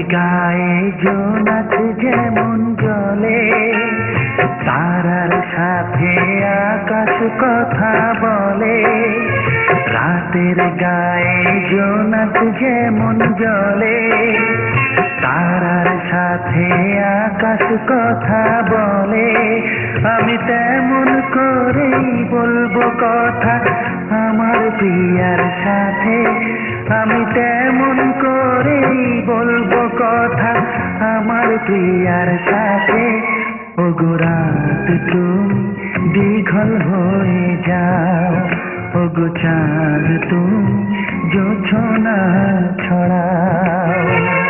গায়ে জোনাক যেমন জলে, তারার সাথে আকাশ কথা বলে। রাতের গায়ে জোনাক যেমন জলে, তারার সাথে আকাশ কথা বলে। আমি তেমন করেই বলব কথা আমার প্রিয়ার সাথে। আমি তেমন করেই বলব আমার আর সাথে ও গোরাত তুমি দীঘল হয়ে যাও। গো চাঁদ তুমি জোছনা ছড়াও।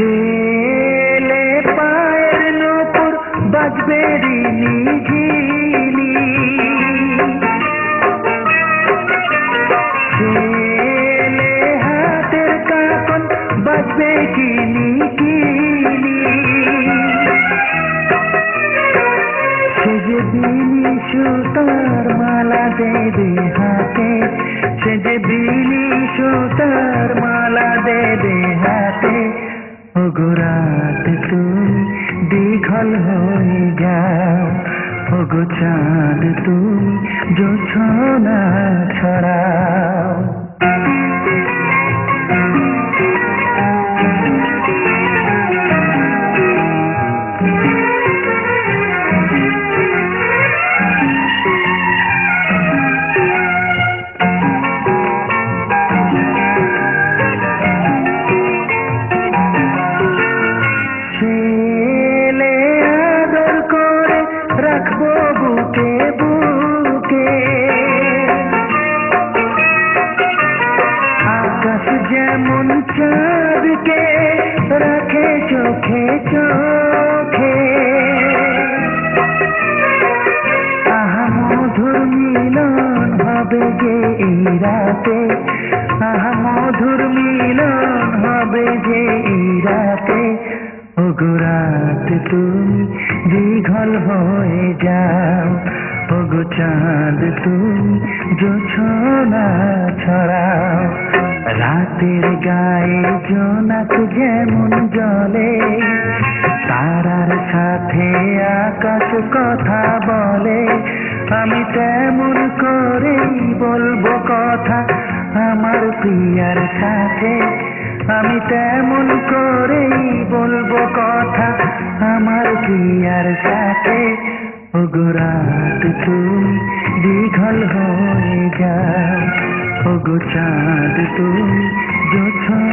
ছেলে পায়ের নপুর বাজবে ঝিনি ছেলে হাতের কাকন বাজবে কিনি কিনি সে যে বিনি সুতার মালা দেবে হাতে সে যে বিনি সুতার মালা দেবে হাতে। ও তুই দীঘল হয়ে যাও। ও গো চাঁদ তুই যেমন চাঁদকে রাখে চোখে চোখে আহা মধুর মিলন হবে যে এই রাতে আহা মধুর মিলন হবে যে এই রাতে ও গোরাত তুমি দীঘল হয়ে যাও ও গো চাঁদ তুমি জোছনা ছড়াও রাতের গায়ে জোনাক যেমন জলে, তারার সাথে আকাশ কথা বলে। আমি তেমন করেই বলব কথা আমার প্রিয়ার সাথে। আমি তেমন করেই বলব কথা আমার প্রিয়ার সাথে। ও গোরাত তুমি দীঘল হয়ে যাও ওগো চাঁদ তুমি জোছনা ছড়াও